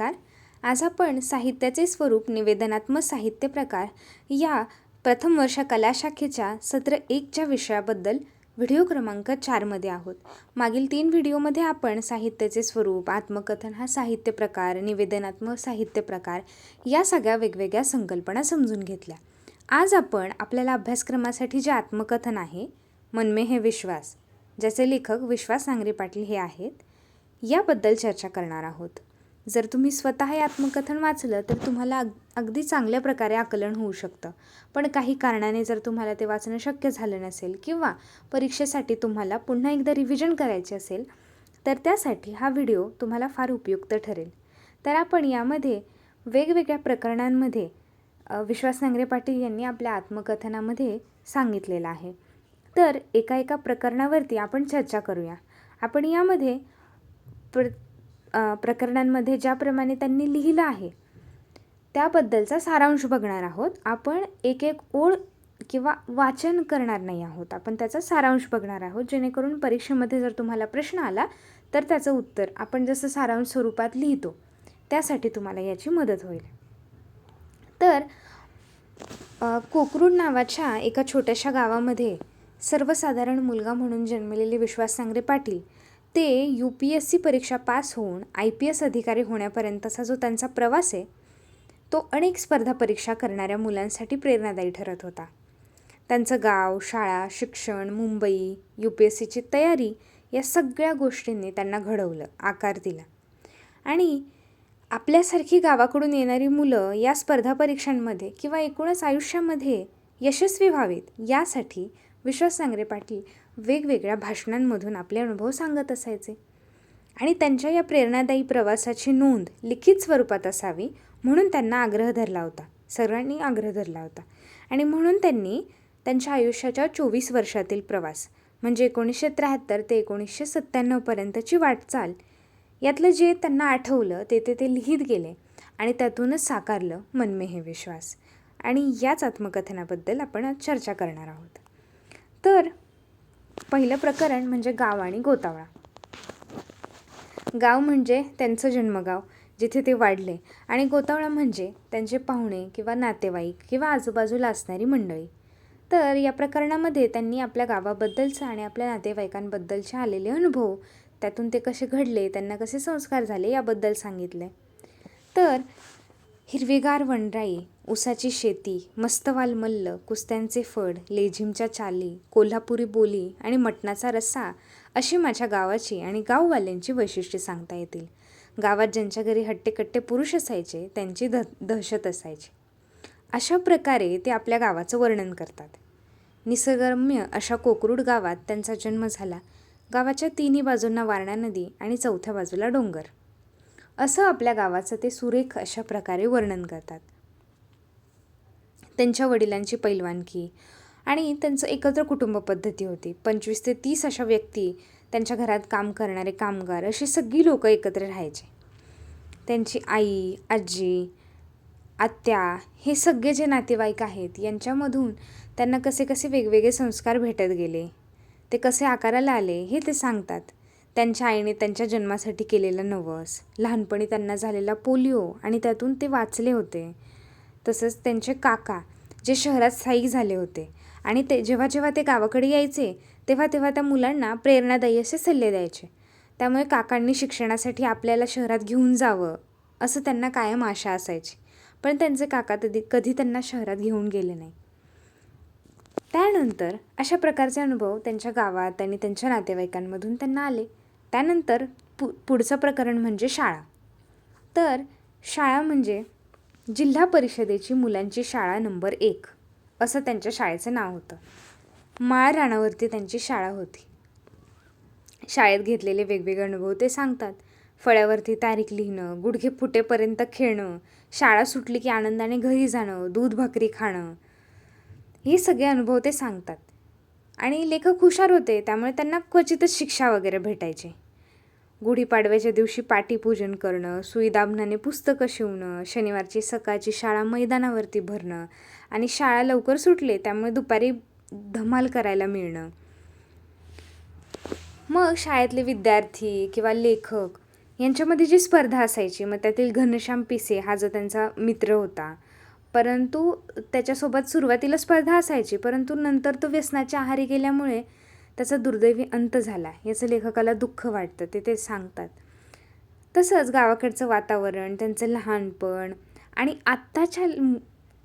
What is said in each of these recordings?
नमस्कार. आज आपण साहित्याचे स्वरूप निवेदनात्मक साहित्य प्रकार या प्रथम वर्ष कला शाखेच्या सत्र एकच्या विषयाबद्दल व्हिडिओ क्रमांक चारमध्ये आहोत. मागील तीन व्हिडिओमध्ये आपण साहित्याचे स्वरूप आत्मकथन हा साहित्य प्रकार निवेदनात्मक साहित्य प्रकार या सगळ्या वेगवेगळ्या संकल्पना समजून घेतल्या. आज आपण आपल्याला अभ्यासक्रमासाठी जे आत्मकथन आहे मनमे हे विश्वास ज्याचे लेखक विश्वास सांगरे पाटील हे आहेत याबद्दल चर्चा करणार आहोत. जर तुम्ही स्वतः हे आत्मकथन वाचलं तर तुम्हाला अग अगदी चांगल्या प्रकारे आकलन होऊ शकतं. पण काही कारणाने जर तुम्हाला ते वाचणं शक्य झालं नसेल किंवा परीक्षेसाठी तुम्हाला पुन्हा एकदा रिव्हिजन करायचे असेल तर त्यासाठी हा व्हिडिओ तुम्हाला फार उपयुक्त ठरेल. तर आपण यामध्ये वेगवेगळ्या प्रकरणांमध्ये विश्वास नांगरे पाटील यांनी आपल्या आत्मकथनामध्ये सांगितलेलं आहे. तर एका एका प्रकरणावरती आपण चर्चा करूया. आपण यामध्ये प्र प्रकरणांमध्ये ज्याप्रमाणे त्यांनी लिहिलं आहे त्याबद्दलचा सारांश बघणार आहोत. आपण एक एक ओळ किंवा वाचन करणार नाही आहोत. आपण त्याचा सारांश बघणार आहोत. जेणेकरून परीक्षेमध्ये जर तुम्हाला प्रश्न आला तर त्याचं उत्तर आपण जसं सारांश स्वरूपात लिहितो त्यासाठी तुम्हाला याची मदत होईल. तर कोकरूड नावाच्या एका छोट्याशा गावामध्ये सर्वसाधारण मुलगा म्हणून जन्मलेले विश्वास सांगरे पाटील ते यू पी एस सी परीक्षा पास होऊन आय पी एस अधिकारी होण्यापर्यंतचा जो त्यांचा प्रवास आहे तो अनेक स्पर्धा परीक्षा करणाऱ्या मुलांसाठी प्रेरणादायी ठरत होता. त्यांचं गाव शाळा शिक्षण मुंबई यू पी एस सीची तयारी या सगळ्या गोष्टींनी त्यांना घडवलं आकार दिला. आणि आपल्यासारखी गावाकडून येणारी मुलं या स्पर्धा परीक्षांमध्ये किंवा एकूणच आयुष्यामध्ये यशस्वी व्हावेत यासाठी विश्वास सांगरे पाटील वेगवेगळ्या भाषणांमधून आपले अनुभव सांगत असायचे. आणि त्यांच्या या प्रेरणादायी प्रवासाची नोंद लिखित स्वरूपात असावी म्हणून त्यांना आग्रह धरला होता. सर्वांनी आग्रह धरला होता. आणि म्हणून त्यांनी त्यांच्या आयुष्याच्या चोवीस वर्षातील प्रवास म्हणजे एकोणीसशे त्र्याहत्तर ते एकोणीसशे सत्त्याण्णवपर्यंतची वाटचाल यातलं जे त्यांना आठवलं ते ते ते लिहित गेले आणि त्यातूनच साकारलं मनमे हे विश्वास. आणि याच आत्मकथनाबद्दल आपण चर्चा करणार आहोत. तर पहिलं प्रकरण म्हणजे गाव आणि गोतावळा. गाव म्हणजे त्यांचं जन्मगाव जिथे ते वाढले. आणि गोतावळा म्हणजे त्यांचे पाहुणे किंवा नातेवाईक किंवा आजूबाजूला असणारी मंडळी. तर या प्रकरणामध्ये त्यांनी आपल्या गावाबद्दलचा आणि आपल्या नातेवाईकांबद्दलचे आलेले अनुभव त्यातून ते कसे घडले त्यांना कसे संस्कार झाले याबद्दल सांगितले. तर हिरवीगार वनराई ऊसाची शेती मस्तवाल मल्ल कुस्त्यांचे फड लेझिमच्या चाली कोल्हापुरी बोली आणि मटणाचा रस्सा अशी माझ्या गावाची आणि गाववाल्यांची वैशिष्ट्ये सांगता येतील. गावात ज्यांच्या घरी हट्टेकट्टे पुरुष असायचे त्यांची द दहशत असायची. अशा प्रकारे ते आपल्या गावाचं वर्णन करतात. निसर्गरम्य अशा कोकरूड गावात त्यांचा जन्म झाला. गावाच्या तिन्ही बाजूंना वारणा नदी आणि चौथ्या बाजूला डोंगर. असं आपल्या गावाचं ते सुरेख अशा प्रकारे वर्णन करतात. त्यांच्या वडिलांची पैलवानकी आणि त्यांचं एकत्र कुटुंब पद्धती होती. पंचवीस ते तीस अशा व्यक्ती त्यांच्या घरात काम करणारे कामगार अशी सगळी लोकं एकत्र राहायचे. त्यांची आई आजी आत्या हे सगळे जे नातेवाईक आहेत यांच्यामधून त्यांना कसे कसे वेगवेगळे संस्कार भेटत गेले ते कसे आकाराला आले हे ते सांगतात. त्यांच्या आईने त्यांच्या जन्मासाठी केलेला नवस लहानपणी त्यांना झालेला पोलिओ आणि त्यातून ते वाचले होते. तसंच त्यांचे काका जे शहरात स्थायिक झाले होते. आणि ते जेव्हा जेव्हा ते गावाकडे यायचे तेव्हा तेव्हा त्या मुलांना प्रेरणादायी असे सल्ले द्यायचे. त्यामुळे काकांनी शिक्षणासाठी आपल्याला शहरात घेऊन जावं असं त्यांना कायम आशा असायची. पण त्यांचे काका कधी कधी त्यांना शहरात घेऊन गेले नाही. त्यानंतर अशा प्रकारचे अनुभव त्यांच्या गावात आणि त्यांच्या नातेवाईकांमधून त्यांना आले. त्यानंतर पु पुढचं प्रकरण म्हणजे शाळा. तर शाळा म्हणजे जिल्हा परिषदेची मुलांची शाळा नंबर एक असं त्यांच्या शाळेचं नाव होतं. माळ राणावरती त्यांची शाळा होती. शाळेत घेतलेले वेगवेगळे अनुभव ते सांगतात. फळ्यावरती तारीख लिहिणं गुडघे फुटेपर्यंत खेळणं शाळा सुटली की आनंदाने घरी जाणं दूध भाकरी खाणं हे सगळे अनुभव ते सांगतात. आणि लेखक हुशार होते त्यामुळे त्यांना क्वचितच शिक्षा वगैरे भेटायची. गुढीपाडव्याच्या दिवशी पाटीपूजन करणं सुईदाभनाने पुस्तकं शिवणं शनिवारची सकाळची शाळा मैदानावरती भरणं आणि शाळा लवकर सुटले त्यामुळे दुपारी धमाल करायला मिळणं. मग शाळेतले विद्यार्थी किंवा लेखक यांच्यामध्ये जी स्पर्धा असायची मग त्यातील घनश्याम पिसे हा जो त्यांचा मित्र होता. परंतु त्याच्यासोबत सुरुवातीला स्पर्धा असायची परंतु नंतर तो व्यसनाच्या आहारी गेल्यामुळे त्याचा दुर्दैवी अंत झाला. याचं लेखकाला दुःख वाटतं ते ते सांगतात. तसंच गावाकडचं वातावरण त्यांचं लहानपण आणि आत्ताच्या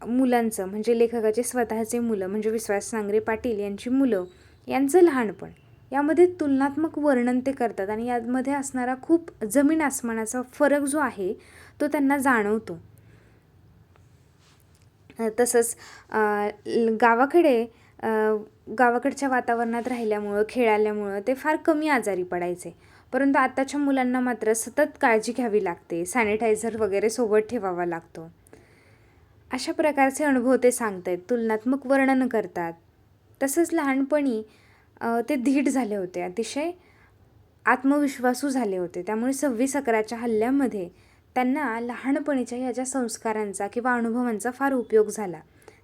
मुलांचं म्हणजे लेखकाचे स्वतःचे मुलं म्हणजे विश्वास सांगरे पाटील यांची मुलं यांचं लहानपण यामध्ये तुलनात्मक वर्णन ते करतात आणि यामध्ये असणारा खूप जमीन आसमानाचा फरक जो आहे तो त्यांना जाणवतो. तसंच गावाकडे गावाकडच्या वातावरणात राहिल्यामुळं खेळाल्यामुळं ते फार कमी आजारी पडायचे. परंतु आताच्या मुलांना मात्र सतत काळजी घ्यावी लागते सॅनिटायझर वगैरे सोबत ठेवावा लागतो. अशा प्रकारचे अनुभव ते सांगत आहेत तुलनात्मक वर्णन करतात. तसंच लहानपणी ते धीट झाले होते अतिशय आत्मविश्वासू झाले होते. त्यामुळे सव्वीस अकराच्या हल्ल्यामध्ये त्यांना लहानपणीच्या ह्या ज्या संस्कारांचा किंवा अनुभवांचा फार उपयोग झाला.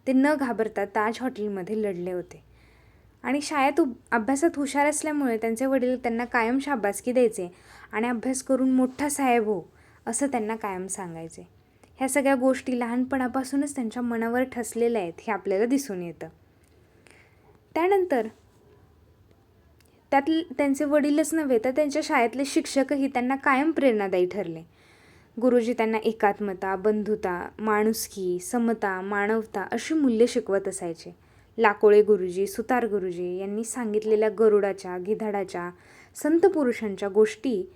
ते न घाबरता ताज हॉटेलमध्ये लढले होते. आणि शाळेत उ- अभ्यासात हुशार असल्यामुळे त्यांचे वडील त्यांना कायम शाबासकी द्यायचे आणि अभ्यास करून मोठा साहेब हो असं त्यांना कायम सांगायचे. ह्या सगळ्या गोष्टी लहानपणापासूनच त्यांच्या मनावर ठसलेल्या आहेत हे आपल्याला दिसून येतं. त्यानंतर त्यात त्यांचे वडीलच नव्हे तर त्यांच्या शाळेतले शिक्षकही त्यांना कायम प्रेरणादायी ठरले. गुरुजी त्यांना एकात्मता बंधुता माणुसकी समता मानवता अशी मूल्ये शिकवत असायचे. लाकोळे गुरुजी सुतार गुरुजी यांनी सांगितलेल्या गरुडाच्या गिधाडाच्या संत पुरुषांच्या गोष्टी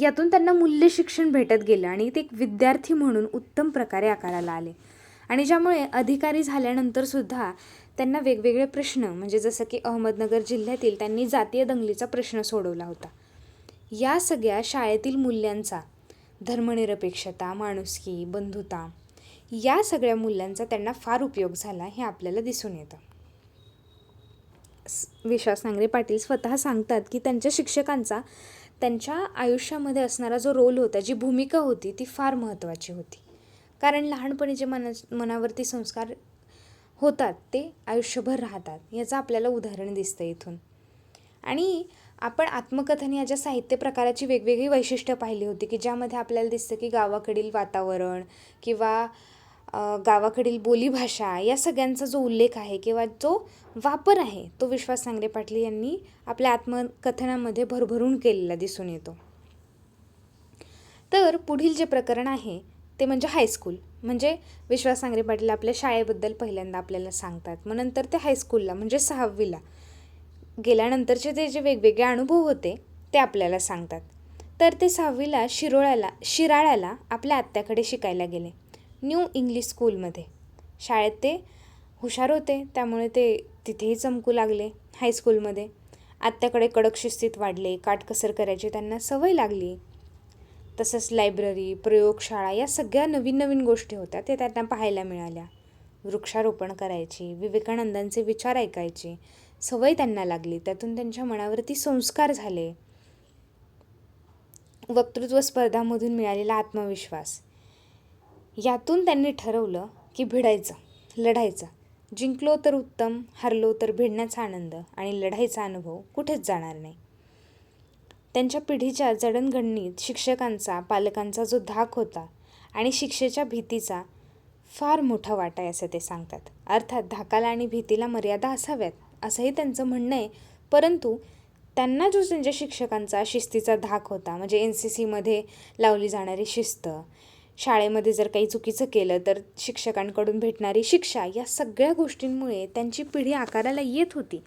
यातून त्यांना मूल्य शिक्षण भेटत गेलं आणि ते एक विद्यार्थी म्हणून उत्तम प्रकारे आकाराला आले. आणि ज्यामुळे अधिकारी झाल्यानंतर सुद्धा त्यांना वेगवेगळे प्रश्न म्हणजे जसं की अहमदनगर जिल्ह्यातील त्यांनी जातीय दंगलीचा प्रश्न सोडवला होता. या सगळ्या शाळेतील मूल्यांचा धर्मनिरपेक्षता माणुसकी बंधुता या सगळ्या मूल्यांचा त्यांना फार उपयोग झाला हे आपल्याला दिसून येतं. विश्वास नांगरे पाटील स्वतः सांगतात की त्यांच्या शिक्षकांचा त्यांच्या आयुष्यामध्ये असणारा जो रोल होता जी भूमिका होती ती फार महत्त्वाची होती. कारण लहानपणी जे मना मनावरती संस्कार होतात ते आयुष्यभर राहतात याचं आपल्याला उदाहरण दिसतं इथून. आणि आपण आत्मकथन या ज्या साहित्य प्रकाराची वेगवेगळी वैशिष्ट्य पाहिली होती की ज्यामध्ये आपल्याला दिसतं की गावाकडील वातावरण किंवा गावाकडील बोलीभाषा या सगळ्यांचा जो उल्लेख आहे किंवा जो वापर आहे तो विश्वास सांगरे पाटील यांनी आपल्या आत्मकथनामध्ये भरभरून केलेला दिसून येतो. तर पुढील जे प्रकरण आहे ते म्हणजे हायस्कूल म्हणजे विश्वास सांगरे पाटील आपल्या शाळेबद्दल पहिल्यांदा आपल्याला सांगतात. मग नंतर ते हायस्कूलला म्हणजे सहावीला. गेल्यानंतरचे ते जे वेगवेगळे अनुभव होते ते आपल्याला सांगतात. तर ते सहावीला शिरोळ्याला शिराळ्याला आपल्या आत्याकडे शिकायला गेले. न्यू इंग्लिश स्कूलमध्ये. शाळेत ते हुशार होते त्यामुळे ते तिथेही चमकू लागले हायस्कूलमध्ये आत्याकडे कडक शिस्तीत वाढले काटकसर करायची त्यांना सवय लागली. तसंच लायब्ररी प्रयोगशाळा या सगळ्या नवीन नवीन गोष्टी होत्या ते त्यांना पाहायला मिळाल्या. वृक्षारोपण करायची विवेकानंदांचे विचार ऐकायचे सवय त्यांना लागली त्यातून त्यांच्या मनावरती संस्कार झाले. वक्तृत्व स्पर्धामधून मिळालेला आत्मविश्वास. यातून त्यांनी ठरवलं की भिडायचं लढायचं. जिंकलो तर उत्तम हरलो तर भिडण्याचा आनंद आणि लढाईचा अनुभव कुठेच जाणार नाही. त्यांच्या पिढीच्या जडणघडणीत शिक्षकांचा पालकांचा जो धाक होता आणि शिक्षेच्या भीतीचा फार मोठा वाटा आहे असं ते सांगतात. अर्थात धाकाला आणि भीतीला मर्यादा असाव्यात असंही त्यांचं म्हणणं आहे. परंतु त्यांना जो त्यांच्या शिक्षकांचा शिस्तीचा धाक होता म्हणजे एन सी सीमध्ये लावली जाणारी शिस्त शाळेमध्ये जर काही चुकीचं केलं तर शिक्षकांकडून भेटणारी शिक्षा या सगळ्या गोष्टींमुळे त्यांची पिढी आकाराला येत होती.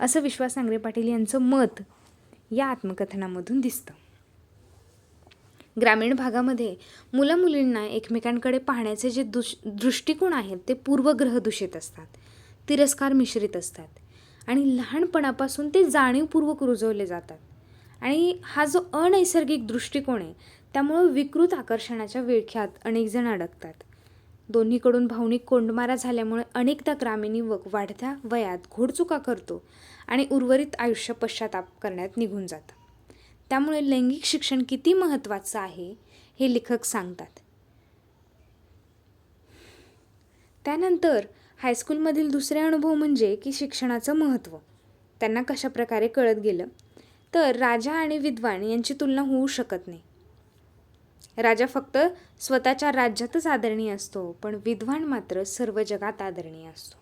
असं विश्वास सांगरे पाटील यांचं मत या आत्मकथनामधून दिसतं. ग्रामीण भागामध्ये मुलं मुलींना एकमेकांकडे पाहण्याचे जे दुष दृष्टिकोन आहेत ते पूर्वग्रह दूषित असतात. तिरस्कार मिश्रित असतात. आणि लहानपणापासून ते जाणीवपूर्वक रुजवले जातात. आणि हा जो अनैसर्गिक दृष्टिकोन आहे त्यामुळं विकृत आकर्षणाच्या विळख्यात अनेकजण अडकतात. दोन्हीकडून भावनिक कोंडमारा झाल्यामुळे अनेकदा ग्रामीण युवक वाढत्या वयात घोडचुका करतो आणि उर्वरित आयुष्य पश्चाताप करण्यात निघून जातं. त्यामुळे लैंगिक शिक्षण किती महत्त्वाचं आहे हे लेखक सांगतात. त्यानंतर हायस्कूलमधील दुसरे अनुभव म्हणजे की शिक्षणाचं महत्त्व. त्यांना कशा प्रकारे कळत गेलं? तर राजा आणि विद्वान यांची तुलना होऊ शकत नाही. राजा फक्त स्वतःच्या राज्यातच आदरणीय असतो पण विद्वान मात्र सर्व जगात आदरणीय असतो.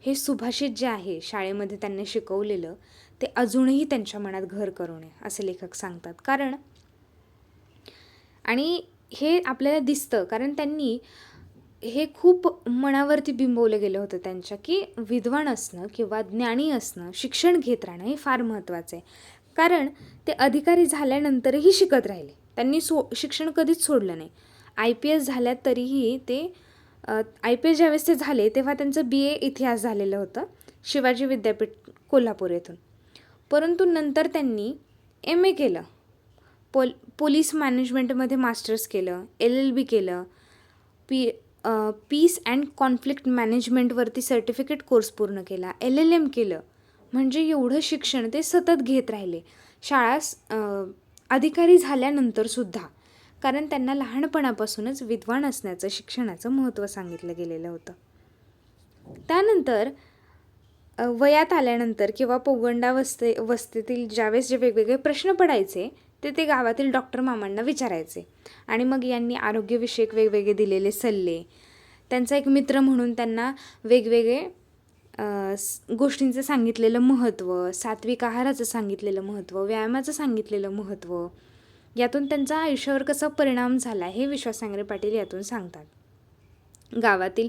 हे सुभाषित जे आहे शाळेमध्ये त्यांनी शिकवलेलं ते अजूनही त्यांच्या मनात घर करू नये असे लेखक सांगतात. कारण आणि हे आपल्याला दिसतं कारण त्यांनी हे खूप मनावरती बिंबवलं गेलं होतं त्यांच्या की विद्वान असणं किंवा ज्ञानी असणं शिक्षण घेत राहणं हे फार महत्त्वाचं आहे. कारण ते अधिकारी झाल्यानंतरही शिकत राहिले. त्यांनी सो शिक्षण कधीच सोडलं नाही. आय पी एस झाल्यात तरीही ते आय पी एस ज्यावेळेस ते झाले तेव्हा त्यांचं बी ए इतिहास झालेलं होतं शिवाजी विद्यापीठ कोल्हापूर येथून. परंतु नंतर त्यांनी एम ए केलं. पोल पोलीस मॅनेजमेंटमध्ये मास्टर्स केलं एल एल बी केलं पी पीस अँड कॉन्फ्लिक्ट मॅनेजमेंटवरती सर्टिफिकेट कोर्स पूर्ण केला एल एल एम केलं. म्हणजे एवढं शिक्षण ते सतत घेत राहिले. शाळा अधिकारी झाल्यानंतरसुद्धा कारण त्यांना लहानपणापासूनच विद्वान असण्याचं शिक्षणाचं महत्त्व सांगितलं गेलेलं होतं. त्यानंतर वयात आल्यानंतर किंवा पौगंडावस्ते वस्तीतील ज्यावेळेस जे वेगवेगळे प्रश्न पडायचे ते ते गावातील डॉक्टर मामांना विचारायचे. आणि मग यांनी आरोग्यविषयक वेगवेगळे दिलेले सल्ले त्यांचा एक मित्र म्हणून त्यांना वेगवेगळे गोष्टींचं सांगितलेलं महत्त्व सात्विक आहाराचं सांगितलेलं महत्त्व व्यायामाचं सांगितलेलं महत्त्व यातून त्यांचा आयुष्यावर कसा परिणाम झाला हे विश्वासांगरे पाटील यातून सांगतात. गावातील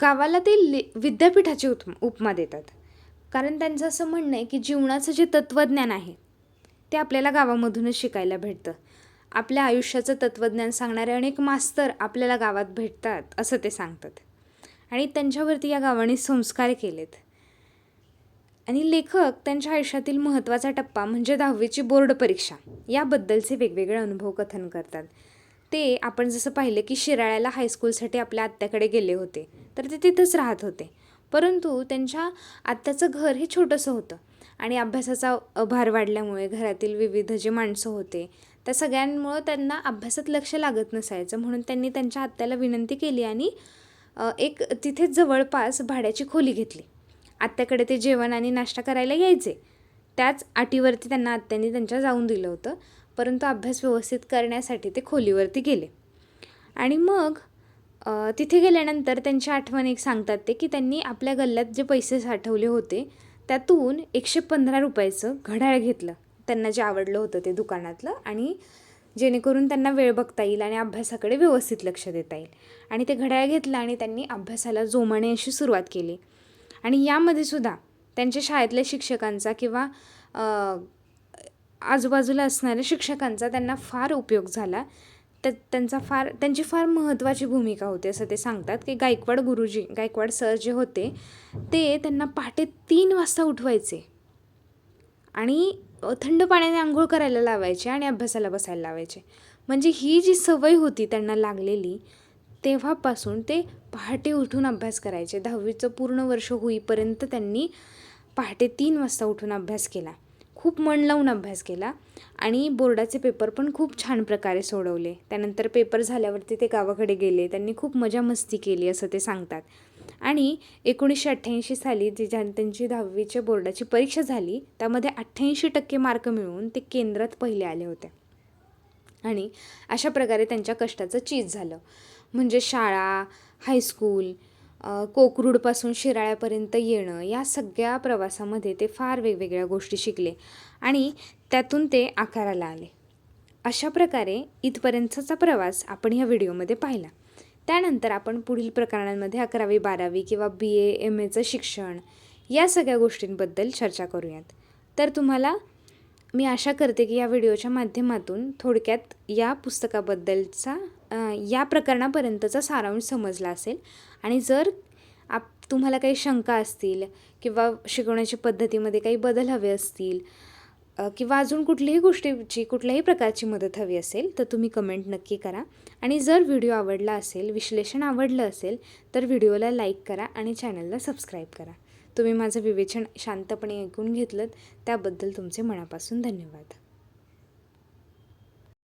गावाला ते विद्यापीठाची उप उपमा देतात. कारण त्यांचं असं म्हणणं आहे की जीवनाचं जे तत्त्वज्ञान आहे ते आपल्याला गावामधूनच शिकायला भेटतं. आपल्या आयुष्याचं तत्त्वज्ञान सांगणारे अनेक मास्तर आपल्याला गावात भेटतात असं ते सांगतात. आणि त्यांच्यावरती या गावाने संस्कार केलेत. आणि लेखक त्यांच्या आयुष्यातील महत्त्वाचा टप्पा म्हणजे दहावीची बोर्ड परीक्षा. याबद्दलचे वेगवेगळे अनुभव कथन करतात. ते आपण जसं पाहिलं की शिराळ्याला हायस्कूलसाठी आपल्या आत्याकडे गेले होते. तर ते तिथंच राहत होते. परंतु त्यांच्या आत्याचं घर हे छोटंसं होतं. आणि अभ्यासाचा भार वाढल्यामुळे घरातील विविध जे माणसं होते त्या सगळ्यांमुळं त्यांना अभ्यासात लक्ष लागत नसायचं. म्हणून त्यांनी त्यांच्या आत्याला विनंती केली आणि एक तिथेच जवळपास भाड्याची खोली घेतली. आत्याकडे ते जेवण आणि नाश्ता करायला यायचे. त्याच अटीवरती त्यांना आत्याने त्यांच्या जाऊन दिलं होतं परंतु अभ्यास व्यवस्थित करण्यासाठी ते खोलीवरती गेले. आणि मग तिथे गेल्यानंतर त्यांच्या आठवण एक सांगतात ते की त्यांनी आपल्या गल्ल्यात जे पैसे साठवले होते त्यातून एकशे पंधरा रुपयाचं घड्याळ घेतलं. त्यांना जे आवडलं होतं ते दुकानातलं आणि जेणेकरून त्यांना वेळ बघता येईल आणि अभ्यासाकडे व्यवस्थित लक्ष देता येईल. आणि ते घड्याळ घेतलं आणि त्यांनी अभ्यासाला जोमाने अशी सुरुवात केली. आणि यामध्ये सुद्धा त्यांच्या शाळेतल्या शिक्षकांचा किंवा आजूबाजूला असणाऱ्या शिक्षकांचा त्यांना फार उपयोग झाला. तर त्यांचा फार त्यांची फार महत्त्वाची भूमिका होती असं ते सांगतात की गायकवाड गुरुजी गायकवाड सर जे होते ते त्यांना पहाटे तीन वाजता उठवायचे. आणि थंड पाण्याने आंघोळ करायला लावायचे आणि अभ्यासाला बसायला लावायचे. म्हणजे ही जी सवय होती त्यांना लागलेली तेव्हापासून ते पहाटे उठून अभ्यास करायचे. दहावीचं पूर्ण वर्ष होईपर्यंत त्यांनी पहाटे तीन वाजता उठून अभ्यास केला. खूप मन लावून अभ्यास केला आणि बोर्डाचे पेपर पण खूप छान प्रकारे सोडवले. त्यानंतर पेपर झाल्यावरती ते गावाकडे गेले. त्यांनी खूप मजा मस्ती केली असं ते सांगतात. आणि एकोणीसशे अठ्ठ्याऐंशी साली जी ज्या त्यांची दहावीच्या बोर्डाची परीक्षा झाली त्यामध्ये अठ्ठ्याऐंशी टक्के मार्क मिळवून ते केंद्रात पहिले आले होते. आणि अशा प्रकारे त्यांच्या कष्टाचं चीज झालं. म्हणजे शाळा हायस्कूल कोकरूडपासून शिराळ्यापर्यंत येणं या सगळ्या प्रवासामध्ये ते फार वेगवेगळ्या गोष्टी शिकले आणि त्यातून ते आकाराला आले. अशा प्रकारे इथपर्यंतचा प्रवास आपण ह्या व्हिडिओमध्ये पाहिला. त्यानंतर आपण पुढील प्रकरणांमध्ये अकरावी बारावी किंवा बी ए एम एचं शिक्षण या सगळ्या गोष्टींबद्दल चर्चा करूयात. तर तुम्हाला मी आशा करते की या व्हिडिओच्या माध्यमातून थोडक्यात या पुस्तकाबद्दलचा या प्रकरणापर्यंतचा सारांश समजला असेल. आणि जर आप तुम्हाला काही शंका असतील किंवा शिकवण्याच्या पद्धतीमध्ये काही बदल हवे असतील किंवा अजून कुठल्याही गोष्टीची कुठल्याही प्रकारची मदत हवी असेल तर तुम्ही कमेंट नक्की करा. आणि जर व्हिडिओ आवडला असेल विश्लेषण आवडलं असेल तर व्हिडिओला लाईक करा आणि चॅनलला सबस्क्राईब करा. तुम्ही माझं विवेचन शांतपणे ऐकून घेतलं त्याबद्दल तुमचे मनापासून धन्यवाद.